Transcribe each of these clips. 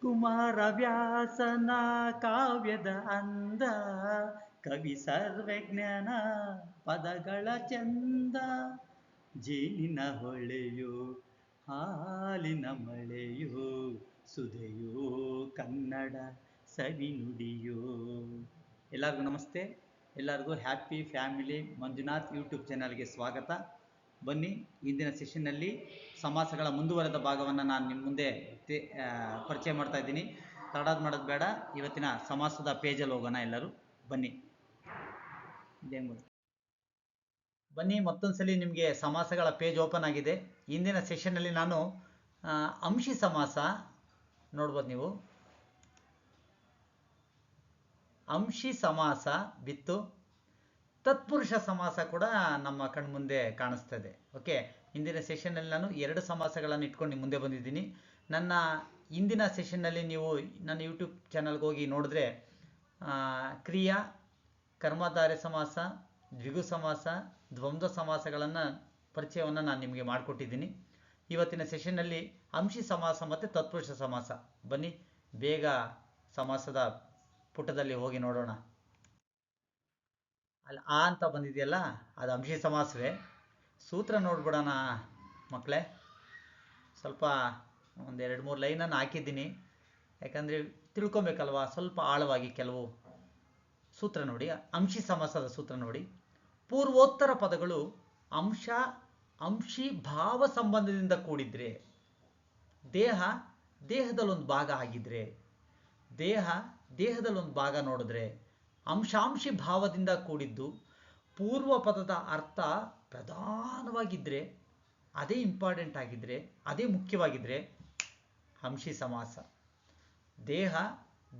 ಕುಮಾರ ವ್ಯಾಸನ ಕಾವ್ಯದ ಅಂದ. ಕವಿ ಸರ್ವಜ್ಞನ ಪದಗಳ ಚಂದ. ಜೇನಿನ ಹೊಳೆಯು, ಹಾಲಿನ ಮಳೆಯು ಸುಧೆಯೋ ಕನ್ನಡ ಸವಿ ನುಡಿಯೋ. ಎಲ್ಲರಿಗೂ ನಮಸ್ತೆ. ಎಲ್ಲರಿಗೂ ಹ್ಯಾಪಿ ಫ್ಯಾಮಿಲಿ ಮಂಜುನಾಥ್ ಯೂಟ್ಯೂಬ್ ಚಾನಲ್ಗೆ ಸ್ವಾಗತ. ಬನ್ನಿ, ಇಂದಿನ ಸೆಷನ್ನಲ್ಲಿ ಸಮಾಸಗಳ ಮುಂದುವರೆದ ಭಾಗವನ್ನು ನಾನು ನಿಮ್ಮ ಮುಂದೆ ಪರಿಚಯ ಮಾಡ್ತಾ ಇದ್ದೀನಿ. ತಡಾದ್ ಮಾಡೋದು ಬೇಡ, ಇವತ್ತಿನ ಸಮಾಸದ ಪೇಜಲ್ಲಿ ಹೋಗೋಣ ಎಲ್ಲರೂ. ಬನ್ನಿ. ಬನ್ನಿ, ಮತ್ತೊಂದ್ಸಲಿ ನಿಮಗೆ ಸಮಾಸಗಳ ಪೇಜ್ ಓಪನ್ ಆಗಿದೆ. ಇಂದಿನ ಸೆಷನ್ನಲ್ಲಿ ನಾನು ಅಂಶಿ ಸಮಾಸ ನೋಡ್ಬೋದು ನೀವು. ಅಂಶಿ ಸಮಾಸ ಬಿತ್ತು. ತತ್ಪುರುಷ ಸಮಾಸ ಕೂಡ ನಮ್ಮ ಕಣ್ಮುಂದೆ ಕಾಣಿಸ್ತದೆ. ಓಕೆ ಇಂದಿನ ಸೆಷನ್ನಲ್ಲಿ ನಾನು ಎರಡು ಸಮಾಸಗಳನ್ನು ಇಟ್ಕೊಂಡು ನಿಮ್ಮ ಮುಂದೆ ಬಂದಿದ್ದೀನಿ. ನನ್ನ ಇಂದಿನ ಸೆಷನ್ನಲ್ಲಿ ನೀವು ನನ್ನ ಯೂಟ್ಯೂಬ್ ಚಾನಲ್ಗೆ ಹೋಗಿ ನೋಡಿದ್ರೆ ಕ್ರಿಯಾ, ಕರ್ಮಧಾರೆ ಸಮಾಸ, ದ್ವಿಗು ಸಮಾಸ, ದ್ವಂದ್ವ ಸಮಾಸಗಳನ್ನು ಪರಿಚಯವನ್ನು ನಾನು ನಿಮಗೆ ಮಾಡಿಕೊಟ್ಟಿದ್ದೀನಿ. ಇವತ್ತಿನ ಸೆಷನ್ನಲ್ಲಿ ಅಂಶಿ ಸಮಾಸ ಮತ್ತು ತತ್ಪುರುಷ ಸಮಾಸ. ಬನ್ನಿ, ಬೇಗ ಸಮಾಸದ ಪುಟದಲ್ಲಿ ಹೋಗಿ ನೋಡೋಣ. ಅಲ್ಲಿ, ಆ ಅಂತ ಬಂದಿದೆಯಲ್ಲ, ಅದು ಅಂಶಿ ಸಮಾಸವೇ. ಸೂತ್ರ ನೋಡ್ಬಿಡೋಣ ಮಕ್ಕಳೇ. ಸ್ವಲ್ಪ ಒಂದು ಎರಡು ಮೂರು ಲೈನನ್ನು ಹಾಕಿದ್ದೀನಿ. ಯಾಕಂದರೆ ತಿಳ್ಕೊಬೇಕಲ್ವಾ, ಸ್ವಲ್ಪ ಆಳವಾಗಿ ಕೆಲವು ಸೂತ್ರ ನೋಡಿ, ಅಂಶಿ ಸಮಾಸದ ಸೂತ್ರ ನೋಡಿ. ಪೂರ್ವೋತ್ತರ ಪದಗಳು ಅಂಶ, ಅಂಶಿ ಭಾವ ಸಂಬಂಧದಿಂದ ಕೂಡಿದ್ರೆ, ದೇಹ ದೇಹದಲ್ಲೊಂದು ಭಾಗ ಆಗಿದ್ರೆ, ದೇಹ ದೇಹದಲ್ಲೊಂದು ಭಾಗ ನೋಡಿದ್ರೆ ಅಂಶಾಂಶಿ ಭಾವದಿಂದ ಕೂಡಿದ್ದು ಪೂರ್ವ ಪದದ ಅರ್ಥ ಪ್ರಧಾನವಾಗಿದ್ದರೆ ಅದೇ ಇಂಪಾರ್ಟೆಂಟ್ ಆಗಿದ್ದರೆ ಅದೇ ಮುಖ್ಯವಾಗಿದ್ದರೆ ಅಂಶಿ ಸಮಾಸ. ದೇಹ,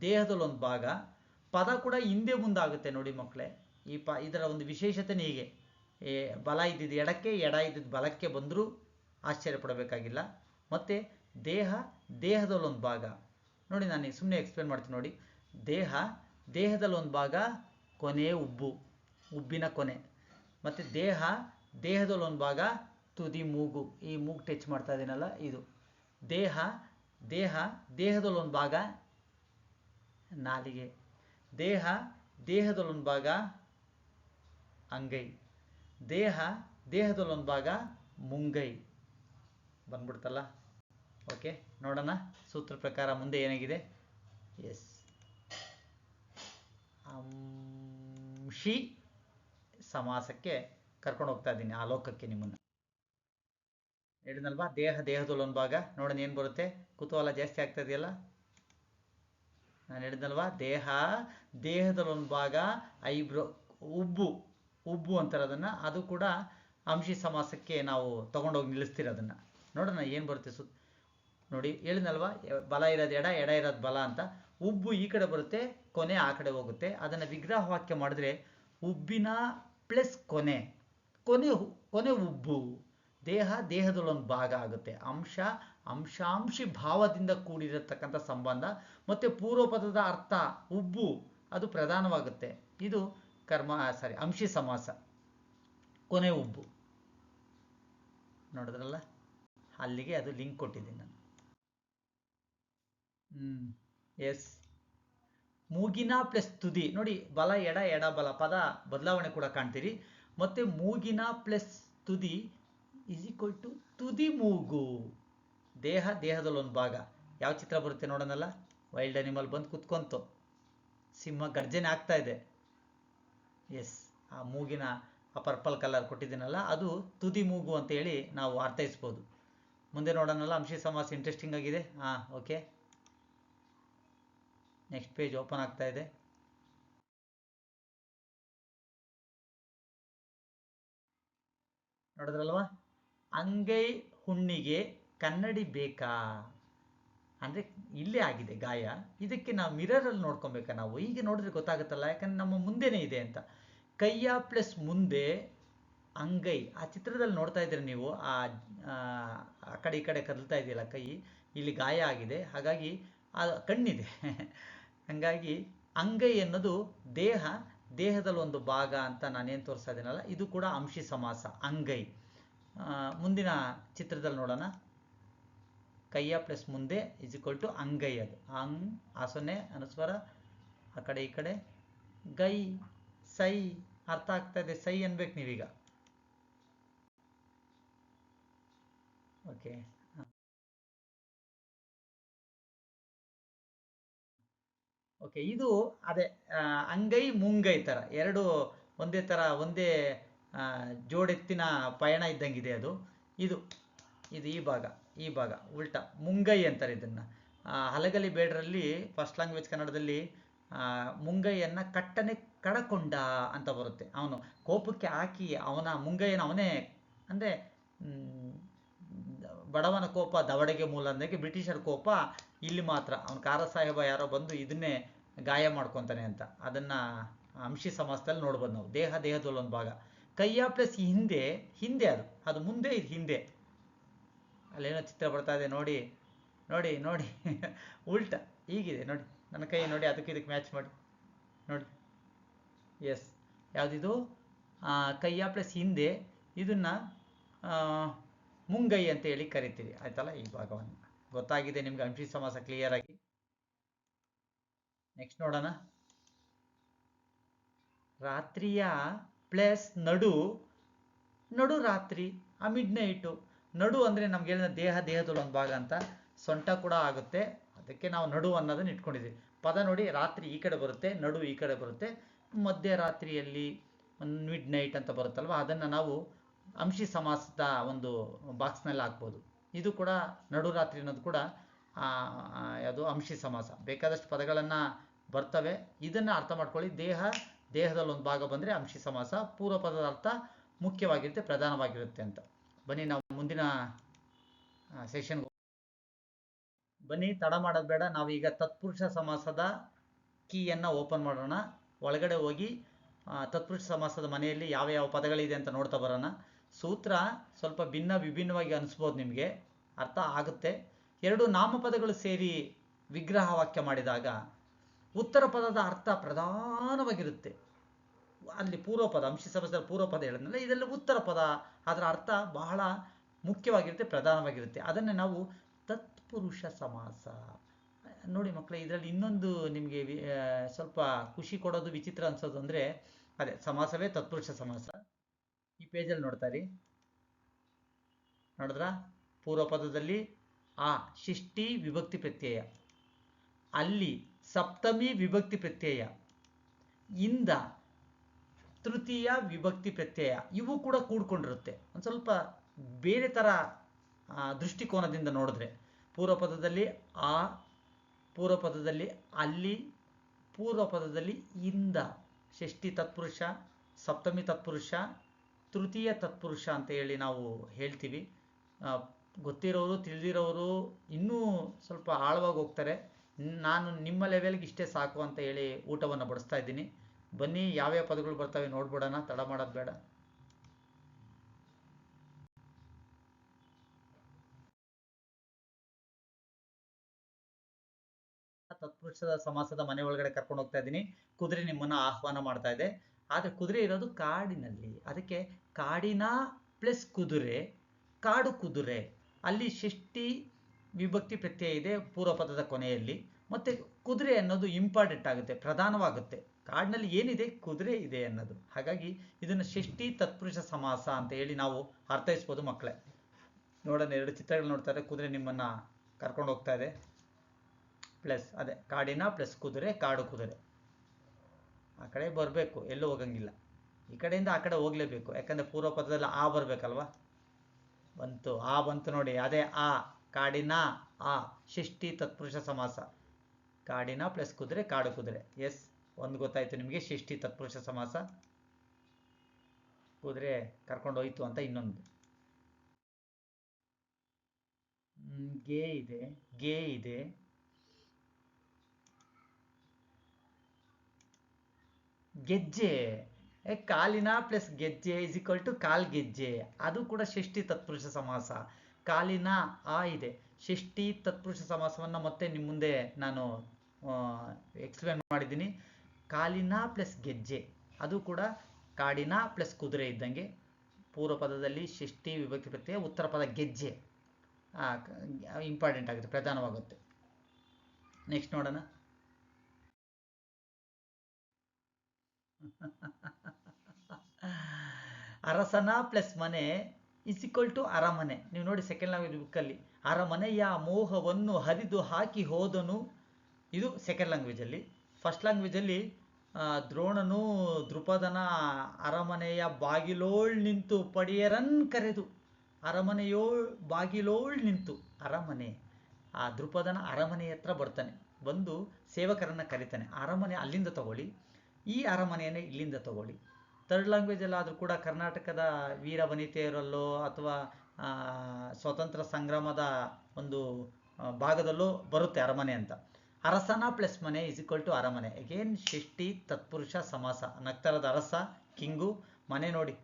ದೇಹದಲ್ಲೊಂದು ಭಾಗ, ಪದ ಕೂಡ ಹಿಂದೆ ಮುಂದಾಗುತ್ತೆ ನೋಡಿ ಮಕ್ಕಳೇ. ಈ ಪ, ಇದರ ಒಂದು ವಿಶೇಷತೆನೇ ಹೀಗೆ. ಬಲ ಇದ್ದಿದ್ದು ಎಡಕ್ಕೆ, ಎಡ ಇದ್ದಿದ್ದು ಬಲಕ್ಕೆ ಬಂದರೂ ಆಶ್ಚರ್ಯ ಪಡಬೇಕಾಗಿಲ್ಲ. ಮತ್ತು ದೇಹ, ದೇಹದಲ್ಲೊಂದು ಭಾಗ. ನೋಡಿ ನಾನು ಸುಮ್ಮನೆ ಎಕ್ಸ್ಪ್ಲೇನ್ ಮಾಡ್ತೀನಿ ನೋಡಿ. ದೇಹ ದೇಹದಲ್ಲೊಂದು ಭಾಗ ಕೊನೆ ಉಬ್ಬು, ಉಬ್ಬಿನ ಕೊನೆ. ಮತ್ತು ದೇಹ, ದೇಹದಲ್ಲೊಂದು ಭಾಗ ತುದಿ ಮೂಗು. ಈ ಮೂಗು ಟಚ್ ಮಾಡ್ತಾ ಇದ್ದೀನಲ್ಲ ಇದು. ದೇಹ ದೇಹ, ದೇಹದಲ್ಲೊಂದು ಭಾಗ ನಾಲಿಗೆ. ದೇಹ, ದೇಹದಲ್ಲೊಂದು ಭಾಗ ಅಂಗೈ. ದೇಹ, ದೇಹದಲ್ಲೊಂದು ಭಾಗ ಮುಂಗೈ. ಬಂದ್ಬಿಡ್ತಲ್ಲ? ಓಕೆ ನೋಡೋಣ. ಸೂತ್ರ ಪ್ರಕಾರ ಮುಂದೆ ಏನಾಗಿದೆ? ಎಸ್ ಅಂಶಿ ಸಮಾಸಕ್ಕೆ ಕರ್ಕೊಂಡು ಹೋಗ್ತಾ ಇದ್ದೀನಿ, ಆ ಲೋಕಕ್ಕೆ ನಿಮ್ಮನ್ನು. ಹೇಳಿದ್ನಲ್ವಾ, ದೇಹ, ದೇಹದಲ್ಲೊಂದು ಭಾಗ. ನೋಡೋಣ ಏನು ಬರುತ್ತೆ? ಕುತೂಹಲ ಜಾಸ್ತಿ ಆಗ್ತಾ ಇದೆಯಲ್ಲ? ನಾನು ಹೇಳಿದ್ನಲ್ವಾ, ದೇಹ, ದೇಹದಲ್ಲೊಂದು ಭಾಗ, ಐಬ್ರೋ, ಉಬ್ಬು ಉಬ್ಬು ಅಂತಾರೆ ಅದನ್ನು ಅದು ಕೂಡ ಅಂಶಿ ಸಮಾಸಕ್ಕೆ ನಾವು ತಗೊಂಡೋಗಿ ನಿಲ್ಲಿಸ್ತೀರ ಅದನ್ನು. ನೋಡೋಣ ಏನು ಬರುತ್ತೆ ಸುತ್ತ ನೋಡಿ ಹೇಳಿದ್ನಲ್ವಾ, ಬಲ ಇರೋದು ಎಡ ಎಡ ಇರೋದು ಬಲ ಅಂತ. ಉಬ್ಬು ಈ ಕಡೆ ಬರುತ್ತೆ, ಕೊನೆ ಆ ಕಡೆ ಹೋಗುತ್ತೆ. ಅದನ್ನು ವಿಗ್ರಹ ವಾಕ್ಯ ಮಾಡಿದ್ರೆ ಉಬ್ಬಿನ ಪ್ಲಸ್ ಕೊನೆ ಕೊನೆ ಕೊನೆ ಉಬ್ಬು. ದೇಹ ದೇಹದಲ್ಲೊಂದು ಭಾಗ ಆಗುತ್ತೆ. ಅಂಶ, ಅಂಶಾಂಶಿ ಭಾವದಿಂದ ಕೂಡಿರತಕ್ಕಂಥ ಸಂಬಂಧ. ಮತ್ತು ಪೂರ್ವಪದದ ಅರ್ಥ ಉಬ್ಬು, ಅದು ಪ್ರಧಾನವಾಗುತ್ತೆ. ಇದು ಕರ್ಮ ಸಾರಿ ಅಂಶಿ ಸಮಾಸ, ಕೊನೆ ಉಬ್ಬು. ನೋಡಿದ್ರಲ್ಲ? ಅಲ್ಲಿಗೆ ಅದು ಲಿಂಕ್ ಕೊಟ್ಟಿದ್ದೀನಿ ನಾನು. ಹ್ಮ್. ಎಸ್ ಮೂಗಿನ ಪ್ಲಸ್ ತುದಿ. ನೋಡಿ, ಬಲ, ಎಡ ಎಡ, ಬಲ, ಪದ ಬದಲಾವಣೆ ಕೂಡ ಕಾಣ್ತೀರಿ. ಮತ್ತೆ ಮೂಗಿನ ಪ್ಲಸ್ ತುದಿ ಇಸ್ ಈಕ್ವಲ್ ಟು ತುದಿ ಮೂಗು. ದೇಹ ದೇಹದಲ್ಲೊಂದು ಭಾಗ. ಯಾವ ಚಿತ್ರ ಬರುತ್ತೆ ನೋಡೋಣಲ್ಲ? ವೈಲ್ಡ್ ಅನಿಮಲ್ ಬಂದು ಕುತ್ಕೊಂತು. ಸಿಂಹ ಗರ್ಜನೆ ಆಗ್ತಾ ಇದೆ. ಎಸ್ ಆ ಮೂಗಿನ ಆ ಪರ್ಪಲ್ ಕಲರ್ ಕೊಟ್ಟಿದ್ದೀನಲ್ಲ, ಅದು ತುದಿ ಮೂಗು ಅಂತ ಹೇಳಿ ನಾವು ಅರ್ಥೈಸ್ಬೋದು. ಮುಂದೆ ನೋಡೋಣಲ್ಲ? ಅಂಶಿ ಸಮಾಸ ಇಂಟ್ರೆಸ್ಟಿಂಗ್ ಆಗಿದೆ. ಹಾಂ ಓಕೆ ನೆಕ್ಸ್ಟ್ ಪೇಜ್ ಓಪನ್ ಆಗ್ತಾ ಇದೆ. ನೋಡಿದ್ರಲ್ವಾ? ಅಂಗೈ ಹುಣ್ಣಿಗೆ ಕನ್ನಡಿ ಬೇಕಾ? ಅಂದರೆ ಇಲ್ಲೇ ಆಗಿದೆ ಗಾಯ. ಇದಕ್ಕೆ ನಾವು ಮಿರರಲ್ಲಿ ನೋಡ್ಕೊಬೇಕಾ ನಾವು? ಹೀಗೆ ನೋಡಿದ್ರೆ ಗೊತ್ತಾಗುತ್ತಲ್ಲ, ಯಾಕಂದ್ರೆ ನಮ್ಮ ಮುಂದೆನೇ ಇದೆ ಅಂತ. ಕೈಯ ಪ್ಲಸ್ ಮುಂದೆ ಅಂಗೈ. ಆ ಚಿತ್ರದಲ್ಲಿ ನೋಡ್ತಾ ಇದ್ರೆ ನೀವು? ಆ ಆ ಆ ಕಡೆ ಈ ಕಡೆ ಕದಲ್ತಾ ಇದೆಯಲ್ಲ ಕೈ. ಇಲ್ಲಿ ಗಾಯ ಆಗಿದೆ. ಹಾಗಾಗಿ ಆ ಕಣ್ಣಿದೆ. ಹಾಗಾಗಿ ಅಂಗೈ ಅನ್ನೋದು ದೇಹ, ದೇಹದಲ್ಲಿ ಒಂದು ಭಾಗ ಅಂತ ನಾನೇನು ತೋರಿಸ್ತಾ ಇದ್ದೀನಲ್ಲ, ಇದು ಕೂಡ ಅಂಶಿ ಸಮಾಸ, ಅಂಗೈ. ಮುಂದಿನ ಚಿತ್ರದಲ್ಲಿ ನೋಡೋಣ. ಕೈಯ ಪ್ಲಸ್ ಮುಂದೆ ಇಸ್ ಈಕ್ವಲ್ ಟು ಅಂಗೈ ಅದು. ಅಂಗ್ ಆ ಸೊನ್ನೆ, ಅನುಸ್ವರ, ಆ ಕಡೆ ಈ ಕಡೆ. ಗೈ, ಸೈ, ಅರ್ಥ ಆಗ್ತಾ ಇದೆ, ಸೈ ಅನ್ಬೇಕು ನೀವೀಗ. ಓಕೆ ಓಕೆ ಇದು ಅದೇ ಅಂಗೈ ಮುಂಗೈ ಥರ ಎರಡು ಒಂದೇ ಥರ ಒಂದೇ ಜೋಡೆತ್ತಿನ ಪಯಣ ಇದ್ದಂಗಿದೆ ಅದು. ಇದು ಇದು ಈ ಭಾಗ ಈ ಭಾಗ, ಉಲ್ಟಾ, ಮುಂಗೈ ಅಂತಾರೆ ಇದನ್ನು. ಹಲಗಲಿ ಬೇಡರಲ್ಲಿ ಫಸ್ಟ್ ಲ್ಯಾಂಗ್ವೇಜ್ ಕನ್ನಡದಲ್ಲಿ ಮುಂಗೈಯನ್ನು ಕಟ್ಟನೆ ಕಡಕೊಂಡ ಅಂತ ಬರುತ್ತೆ. ಅವನು ಕೋಪಕ್ಕೆ ಹಾಕಿ ಅವನ ಮುಂಗೈಯನ್ನು ಅವನೇ, ಅಂದರೆ ಬಡವನ ಕೋಪ ದವಡೆಗೆ ಮೂಲ ಅಂದಂಗೆ ಬ್ರಿಟಿಷರ ಕೋಪ ಇಲ್ಲಿ ಮಾತ್ರ. ಅವನ ಕಾರ ಸಾಹೇಬ ಯಾರೋ ಬಂದು ಇದನ್ನೇ ಗಾಯ ಮಾಡ್ಕೊತಾನೆ ಅಂತ. ಅದನ್ನ ಅಂಶಿ ಸಮಾಜದಲ್ಲಿ ನೋಡ್ಬೋದು ನಾವು. ದೇಹ ದೇಹದಲ್ಲಿ ಒಂದು ಭಾಗ. ಕೈಯ ಪ್ಲಸ್ ಹಿಂದೆ ಹಿಂದೆ ಅದು. ಅದು ಮುಂದೆ, ಇದು ಹಿಂದೆ. ಅಲ್ಲೇನೋ ಚಿತ್ರ ಬರ್ತಾ ಇದೆ, ನೋಡಿ. ನೋಡಿ ನೋಡಿ. ಉಲ್ಟ. ಹೀಗಿದೆ, ನೋಡಿ. ನನ್ನ ಕೈ ನೋಡಿ, ಅದಕ್ಕೆ ಇದಕ್ಕೆ ಮ್ಯಾಚ್ ಮಾಡಿ. ನೋಡಿ. ಎಸ್ ಯಾವುದಿದು? ಕೈಯ ಪ್ಲಸ್ ಹಿಂದೆ. ಇದನ್ನ ಮುಂಗೈ ಅಂತ ಹೇಳಿ ಕರಿತೀವಿ. ಆಯ್ತಲ್ಲ? ಈ ಭಾಗವನ್ನು. ಗೊತ್ತಾಗಿದೆ ನಿಮ್ಗೆ ಅಂಶಿ ಸಮಾಸ ಕ್ಲಿಯರ್ ಆಗಿ? ನೆಕ್ಸ್ಟ್ ನೋಡೋಣ. ರಾತ್ರಿಯ ಪ್ಲಸ್ ನಡು ನಡು ರಾತ್ರಿ, ಆ ಮಿಡ್ ನೈಟು ನಡು ಅಂದರೆ ನಮ್ಗೆ ಹೇಳಿದ ದೇಹ, ದೇಹದಲ್ಲಿ ಒಂದು ಭಾಗ ಅಂತ ಸೊಂಟ ಕೂಡ ಆಗುತ್ತೆ. ಅದಕ್ಕೆ ನಾವು ನಡು ಅನ್ನೋದನ್ನ ಇಟ್ಕೊಂಡಿದ್ದೀವಿ. ಪದ ನೋಡಿ, ರಾತ್ರಿ ಈ ಕಡೆ ಬರುತ್ತೆ, ನಡು ಈ ಕಡೆ ಬರುತ್ತೆ. ಮಧ್ಯರಾತ್ರಿಯಲ್ಲಿ ಮಿಡ್ ನೈಟ್ ಅಂತ ಬರುತ್ತಲ್ವ? ಅದನ್ನು ನಾವು ಅಂಶಿ ಸಮಾಸದ ಒಂದು ಬಾಕ್ಸ್ನಲ್ಲಿ ಹಾಕ್ಬೋದು. ಇದು ಕೂಡ ನಡುರಾತ್ರಿ ಅನ್ನೋದು ಕೂಡ ಯಾವುದು ಅಂಶಿ ಸಮಾಸ. ಬೇಕಾದಷ್ಟು ಪದಗಳನ್ನು ಬರ್ತವೆ. ಇದನ್ನು ಅರ್ಥ ಮಾಡ್ಕೊಳ್ಳಿ. ದೇಹ, ದೇಹದಲ್ಲಿ ಒಂದು ಭಾಗ ಬಂದರೆ ಅಂಶಿ ಸಮಾಸ. ಪೂರ್ವ ಪದದ ಅರ್ಥ ಮುಖ್ಯವಾಗಿರುತ್ತೆ, ಪ್ರಧಾನವಾಗಿರುತ್ತೆ ಅಂತ. ಬನ್ನಿ, ನಾವು ಮುಂದಿನ ಸೆಷನ್ ಬನ್ನಿ, ತಡ ಮಾಡೋದು ಬೇಡ. ನಾವೀಗ ತತ್ಪುರುಷ ಸಮಾಸದ ಕೀಯನ್ನು ಓಪನ್ ಮಾಡೋಣ. ಒಳಗಡೆ ಹೋಗಿ ತತ್ಪುರುಷ ಸಮಾಸದ ಮನೆಯಲ್ಲಿ ಯಾವ ಯಾವ ಪದಗಳಿದೆ ಅಂತ ನೋಡ್ತಾ ಬರೋಣ. ಸೂತ್ರ ಸ್ವಲ್ಪ ಭಿನ್ನ ವಿಭಿನ್ನವಾಗಿ ಅನಿಸ್ಬೋದು ನಿಮಗೆ, ಅರ್ಥ ಆಗುತ್ತೆ. ಎರಡು ನಾಮಪದಗಳು ಸೇರಿ ವಿಗ್ರಹ ವಾಕ್ಯ ಮಾಡಿದಾಗ ಉತ್ತರ ಪದದ ಅರ್ಥ ಪ್ರಧಾನವಾಗಿರುತ್ತೆ. ಅಲ್ಲಿ ಪೂರ್ವ ಪದ ಅಂಶಿ ಸಮಸ್ಯೆ ಪೂರ್ವ ಪದ ಹೇಳಿದ್ನಲ್ಲ, ಇದೆಲ್ಲ ಉತ್ತರ ಪದ. ಅದರ ಅರ್ಥ ಬಹಳ ಮುಖ್ಯವಾಗಿರುತ್ತೆ, ಪ್ರಧಾನವಾಗಿರುತ್ತೆ. ಅದನ್ನೇ ನಾವು ತತ್ಪುರುಷ ಸಮಾಸ. ನೋಡಿ ಮಕ್ಕಳೇ, ಇದರಲ್ಲಿ ಇನ್ನೊಂದು ನಿಮಗೆ ಸ್ವಲ್ಪ ಖುಷಿ ಕೊಡೋದು ವಿಚಿತ್ರ ಅನ್ಸೋದು ಅಂದರೆ, ಅದೇ ಸಮಾಸವೇ ತತ್ಪುರುಷ ಸಮಾಸ. ಪೇಜಲ್ಲಿ ನೋಡ್ತಾ ರೀ ನೋಡಿದ್ರ? ಪೂರ್ವ ಪದದಲ್ಲಿ ಆ ಶಿಷ್ಟಿ ವಿಭಕ್ತಿ ಪ್ರತ್ಯಯ. ಅಲ್ಲಿ ಸಪ್ತಮಿ ವಿಭಕ್ತಿ ಪ್ರತ್ಯಯ. ಇಂದ ತೃತೀಯ ವಿಭಕ್ತಿ ಪ್ರತ್ಯಯ. ಇವು ಕೂಡ ಕೂಡ್ಕೊಂಡಿರುತ್ತೆ. ಒಂದು ಸ್ವಲ್ಪ ಬೇರೆ ಥರ ದೃಷ್ಟಿಕೋನದಿಂದ ನೋಡಿದ್ರೆ ಪೂರ್ವ ಪದದಲ್ಲಿ ಆ ಪೂರ್ವ ಪದದಲ್ಲಿ ಅಲ್ಲಿ ಪೂರ್ವ ಪದದಲ್ಲಿ ಇಂದ ಷಷ್ಠಿ ತತ್ಪುರುಷ, ಸಪ್ತಮಿ ತತ್ಪುರುಷ ತೃತೀಯ ತತ್ಪುರುಷ ಅಂತ ಹೇಳಿ ನಾವು ಹೇಳ್ತೀವಿ. ಗೊತ್ತಿರೋರು, ತಿಳಿದಿರೋರು ಇನ್ನೂ ಸ್ವಲ್ಪ ಆಳವಾಗಿ ಹೋಗ್ತಾರೆ. ನಾನು ನಿಮ್ಮ ಲೆವೆಲ್ಗೆ ಇಷ್ಟೇ ಸಾಕು ಅಂತ ಹೇಳಿ ಊಟವನ್ನು ಬಡಿಸ್ತಾ ಇದ್ದೀನಿ. ಬನ್ನಿ, ಯಾವ್ಯಾವ ಪದಗಳು ಬರ್ತವೆ ನೋಡ್ಬಿಡೋಣ, ತಡ ಮಾಡೋದು ಬೇಡ. ತತ್ಪುರುಷದ ಸಮಾಸದ ಮನೆ ಒಳಗಡೆ ಕರ್ಕೊಂಡು ಹೋಗ್ತಾ ಇದ್ದೀನಿ. ಕುದುರೆ ನಿಮ್ಮನ್ನ ಆಹ್ವಾನ ಮಾಡ್ತಾ ಇದೆ. ಆದ್ರೆ ಕುದುರೆ ಇರೋದು ಕಾಡಿನಲ್ಲಿ. ಅದಕ್ಕೆ ಕಾಡಿನ ಪ್ಲಸ್ ಕುದುರೆ, ಕಾಡು ಕುದುರೆ. ಅಲ್ಲಿ ಷಷ್ಠಿ ವಿಭಕ್ತಿ ಪ್ರತ್ಯಯ ಇದೆ ಪೂರ್ವ ಪದದ ಕೊನೆಯಲ್ಲಿ. ಮತ್ತು ಕುದುರೆ ಅನ್ನೋದು ಇಂಪಾರ್ಟೆಂಟ್ ಆಗುತ್ತೆ, ಪ್ರಧಾನವಾಗುತ್ತೆ. ಕಾಡಿನಲ್ಲಿ ಏನಿದೆ? ಕುದುರೆ ಇದೆ ಅನ್ನೋದು. ಹಾಗಾಗಿ ಇದನ್ನು ಷಷ್ಠಿ ತತ್ಪುರುಷ ಸಮಾಸ ಅಂತ ಹೇಳಿ ನಾವು ಅರ್ಥೈಸ್ಬೋದು ಮಕ್ಕಳೇ. ನೋಡೋಣ, ಎರಡು ಚಿತ್ರಗಳು ನೋಡ್ತಾರೆ ಕುದುರೆ ನಿಮ್ಮನ್ನು ಕರ್ಕೊಂಡು ಹೋಗ್ತಾ ಇದೆ. ಪ್ಲಸ್ ಅದೇ, ಕಾಡಿನ ಪ್ಲಸ್ ಕುದುರೆ, ಕಾಡು ಕುದುರೆ. ಆ ಕಡೆ ಬರಬೇಕು, ಎಲ್ಲೂ ಹೋಗಂಗಿಲ್ಲ. ಈ ಕಡೆಯಿಂದ ಆ ಕಡೆ ಹೋಗ್ಲೇಬೇಕು. ಯಾಕಂದ್ರೆ ಪೂರ್ವ ಪದದಲ್ಲಿ ಆ ಬರಬೇಕಲ್ವಾ? ಬಂತು, ಆ ಬಂತು ನೋಡಿ, ಅದೇ ಆ, ಕಾಡಿನ ಆ, ಶಿಷ್ಟಿ ತತ್ಪುರುಷ ಸಮಾಸ. ಕಾಡಿನ ಪ್ಲಸ್ ಕುದುರೆ, ಕಾಡು ಕುದುರೆ. ಎಸ್ ಒಂದು ಗೊತ್ತಾಯ್ತು ನಿಮಗೆ ಷಷ್ಠಿ ತತ್ಪುರುಷ ಸಮಾಸ. ಕುದುರೆ ಕರ್ಕೊಂಡು ಹೋಯ್ತು ಅಂತ ಇನ್ನೊಂದು. ಗೇ ಇದೆ ಗೇ ಇದೆ. ಗೆಜ್ಜೆ. ಕಾಲಿನ ಪ್ಲಸ್ ಗೆಜ್ಜೆ ಇಸ್ ಈಕ್ವಲ್ ಟು ಕಾಲ್ ಗೆಜ್ಜೆ. ಅದು ಕೂಡ ಷಷ್ಠಿ ತತ್ಪುರುಷ ಸಮಾಸ. ಕಾಲಿನ ಆ ಇದೆ. ಷಷ್ಠಿ ತತ್ಪುರುಷ ಸಮಾಸವನ್ನ ಮತ್ತೆ ನಿಮ್ಮ ಮುಂದೆ ನಾನು ಎಕ್ಸ್ಪ್ಲೇನ್ ಮಾಡಿದ್ದೀನಿ. ಕಾಲಿನ ಪ್ಲಸ್ ಗೆಜ್ಜೆ. ಅದು ಕೂಡ ಕಾಡಿನ ಪ್ಲಸ್ ಕುದುರೆ ಇದ್ದಂಗೆ. ಪೂರ್ವ ಪದದಲ್ಲಿ ಷಷ್ಠಿ ವಿಭಕ್ತಿ ಪ್ರತ್ಯಯ, ಉತ್ತರ ಪದ ಗೆಜ್ಜೆ. ಇಂಪಾರ್ಟೆಂಟ್ ಆಗುತ್ತೆ, ಪ್ರಧಾನವಾಗುತ್ತೆ. ನೆಕ್ಸ್ಟ್ ನೋಡೋಣ. ಅರಸನ ಪ್ಲಸ್ ಮನೆ ಇಸ್ ಈಕ್ವಲ್ ಟು ಅರಮನೆ. ನೀವು ನೋಡಿ ಸೆಕೆಂಡ್ ಲ್ಯಾಂಗ್ವೇಜ್ ಬುಕ್ಕಲ್ಲಿ ಅರಮನೆಯ ಮೋಹವನ್ನು ಹರಿದು ಹಾಕಿ ಹೋದನು. ಇದು ಸೆಕೆಂಡ್ ಲ್ಯಾಂಗ್ವೇಜಲ್ಲಿ ಫಸ್ಟ್ ಲ್ಯಾಂಗ್ವೇಜಲ್ಲಿ ದ್ರೋಣನು ದೃಪದನ ಅರಮನೆಯ ಬಾಗಿಲೋಳ್ ನಿಂತು ಪಡೆಯರನ್ ಕರೆದು. ಅರಮನೆಯೋಳ್ ಬಾಗಿಲೋಳ್ ನಿಂತು. ಅರಮನೆ. ಆ ದೃಪದನ ಅರಮನೆ ಹತ್ರ ಬರ್ತಾನೆ. ಬಂದು ಸೇವಕರನ್ನ ಕರೀತಾನೆ. ಅರಮನೆ ಅಲ್ಲಿಂದ ತಗೊಳ್ಳಿ. ಈ ಅರಮನೆಯನ್ನೇ ಇಲ್ಲಿಂದ ತಗೊಳ್ಳಿ. ಥರ್ಡ್ ಲ್ಯಾಂಗ್ವೇಜಲ್ಲಾದರೂ ಕೂಡ ಕರ್ನಾಟಕದ ವೀರ ವನಿತೆಯರಲ್ಲೋ ಅಥವಾ ಸ್ವತಂತ್ರ ಸಂಗ್ರಾಮದ ಒಂದು ಭಾಗದಲ್ಲೂ ಬರುತ್ತೆ ಅರಮನೆ ಅಂತ. ಅರಸನ ಪ್ಲಸ್ ಮನೆ ಇಸ್ ಈಕ್ವಲ್ ಟು ಅರಮನೆ. ಅಗೇನ್ ಷಷ್ಠಿ, ತತ್ಪುರುಷ, ಸಮಾಸ. ನಕ್ತರದ ಅರಸ, ಕಿಂಗು. ಮನೆ ನೋಡಿ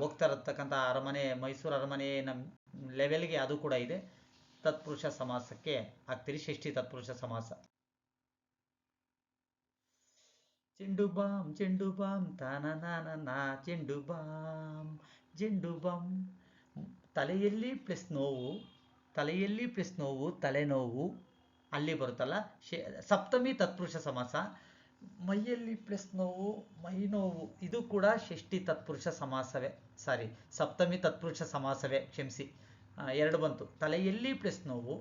ಹೋಗ್ತಾ ಇರತಕ್ಕಂಥ ಅರಮನೆ, ಮೈಸೂರು ಅರಮನೆ ನಮ್ಮ ಲೆವೆಲ್ಗೆ ಅದು ಕೂಡ ಇದೆ. ತತ್ಪುರುಷ, ಸಮಾಸಕ್ಕೆ ಆಗ್ತೀರಿ. ಷಷ್ಠಿ, ತತ್ಪುರುಷ, ಸಮಾಸ. ಚೆಂಡು ಬಾಮ್ ಚೆಂಡು ಬಾಮ್, ತಾನ ಚೆಂಡು ಬಾಮ್ ಚೆಂಡು ಬಾಮ್. ತಲೆಯಲ್ಲಿ ಪ್ಲಸ್ ನೋವು, ತಲೆಯಲ್ಲಿ ಪ್ಲಸ್ ನೋವು ತಲೆನೋವು ಅಲ್ಲಿ ಬರುತ್ತಲ್ಲ, ಶೇ, ಸಪ್ತಮಿ ತತ್ಪುರುಷ ಸಮಾಸ. ಮೈಯಲ್ಲಿ ಪ್ಲಸ್ ನೋವು, ಮೈ ನೋವು, ಇದು ಕೂಡ ಷಷ್ಠಿ ತತ್ಪುರುಷ ಸಮಾಸವೇ. ಸಾರಿ, ಸಪ್ತಮಿ ತತ್ಪುರುಷ ಸಮಾಸವೇ, ಕ್ಷಮಿಸಿ. ಎರಡು ಬಂತು. ತಲೆಯಲ್ಲಿ ಪ್ಲಸ್ ನೋವು,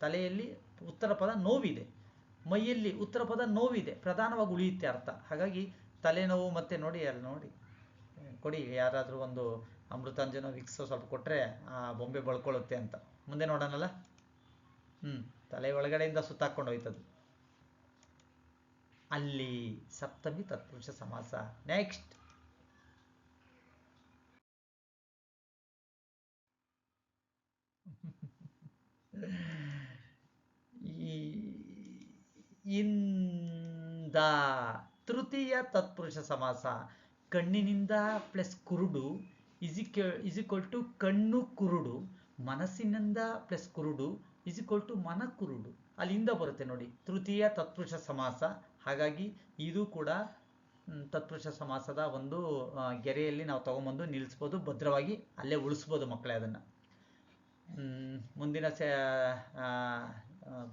ತಲೆಯಲ್ಲಿ ಉತ್ತರ ಪದ ನೋವಿದೆ. ಮೈಯಲ್ಲಿ ಉತ್ತರ ಪದ ನೋವಿದೆ, ಪ್ರಧಾನವಾಗಿ ಉಳಿಯುತ್ತೆ ಅರ್ಥ. ಹಾಗಾಗಿ ತಲೆನೋವು ಮತ್ತೆ ನೋಡಿ, ಅಲ್ಲಿ ನೋಡಿ. ಕೊಡಿ, ಯಾರಾದರೂ ಒಂದು ಅಮೃತಾಂಜನ ವಿಕ್ಸ್ ಸ್ವಲ್ಪ ಕೊಟ್ಟರೆ ಆ ಬೊಂಬೆ ಬಳ್ಕೊಳ್ಳುತ್ತೆ ಅಂತ. ಮುಂದೆ ನೋಡೋಣಲ್ಲ? ಹ್ಞೂ ತಲೆ ಒಳಗಡೆಯಿಂದ ಸುತ್ತಾಕೊಂಡು ಹೋಯ್ತದು. ಅಲ್ಲಿ ಸಪ್ತಮಿ ತತ್ಪುರುಷ ಸಮಾಸ. ನೆಕ್ಸ್ಟ್ ಈ ಇಂದ. ತೃತೀಯ ತತ್ಪುರುಷ ಸಮಾಸ. ಕಣ್ಣಿನಿಂದ ಪ್ಲಸ್ ಕುರುಡು ಇಸಿಕೆ ಇಸಿಕ್ವಲ್ ಟು ಕಣ್ಣು ಕುರುಡು, ಮನಸ್ಸಿನಿಂದ ಪ್ಲಸ್ ಕುರುಡು ಇಸಿಕ್ವಲ್ ಟು ಮನ ಕುರುಡು. ಅಲ್ಲಿಂದ ಬರುತ್ತೆ ನೋಡಿ, ತೃತೀಯ ತತ್ಪುರುಷ ಸಮಾಸ. ಹಾಗಾಗಿ ಇದು ಕೂಡ ತತ್ಪುರುಷ ಸಮಾಸದ ಒಂದು ಗೆರೆಯಲ್ಲಿ ನಾವು ತಗೊಂಬಂದು ನಿಲ್ಲಿಸ್ಬೋದು, ಭದ್ರವಾಗಿ ಅಲ್ಲೇ ಉಳಿಸ್ಬೋದು ಮಕ್ಕಳೇ ಅದನ್ನು. ಮುಂದಿನ ಸೆ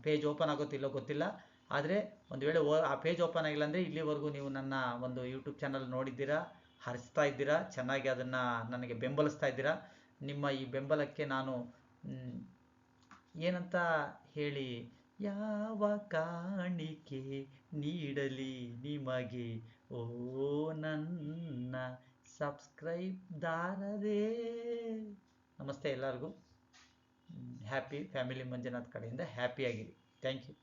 ಪೇಜ್ ಓಪನ್ ಆಗುತ್ತಿಲ್ಲೋ ಗೊತ್ತಿಲ್ಲ. ಆದರೆ ಒಂದು ವೇಳೆ ಓ ಆ ಪೇಜ್ ಓಪನ್ ಆಗಿಲ್ಲ ಅಂದರೆ ಇಲ್ಲಿವರೆಗೂ ನೀವು ನನ್ನ ಒಂದು ಯೂಟ್ಯೂಬ್ ಚಾನಲ್ ನೋಡಿದ್ದೀರಾ, ಹರಿಸ್ತಾ ಇದ್ದೀರಾ, ಚೆನ್ನಾಗಿ ಅದನ್ನು ನನಗೆ ಬೆಂಬಲಿಸ್ತಾ ಇದ್ದೀರಾ, ನಿಮ್ಮ ಈ ಬೆಂಬಲಕ್ಕೆ ನಾನು ಏನಂತ ಹೇಳಿ, ಯಾವ ಕಾಣಿಕೆ ನೀಡಲಿ ನಿಮಗೆ? ಓ, ನನ್ನ ಸಬ್ಸ್ಕ್ರೈಬ್ದಾರರೇ ನಮಸ್ತೆ ಎಲ್ಲರಿಗೂ. ಹ್ಯಾಪಿ ಫ್ಯಾಮಿಲಿ ಮಂಜುನಾಥ್ ಕಡೆಯಿಂದ ಹ್ಯಾಪಿಯಾಗಿರಿ ಥ್ಯಾಂಕ್ ಯು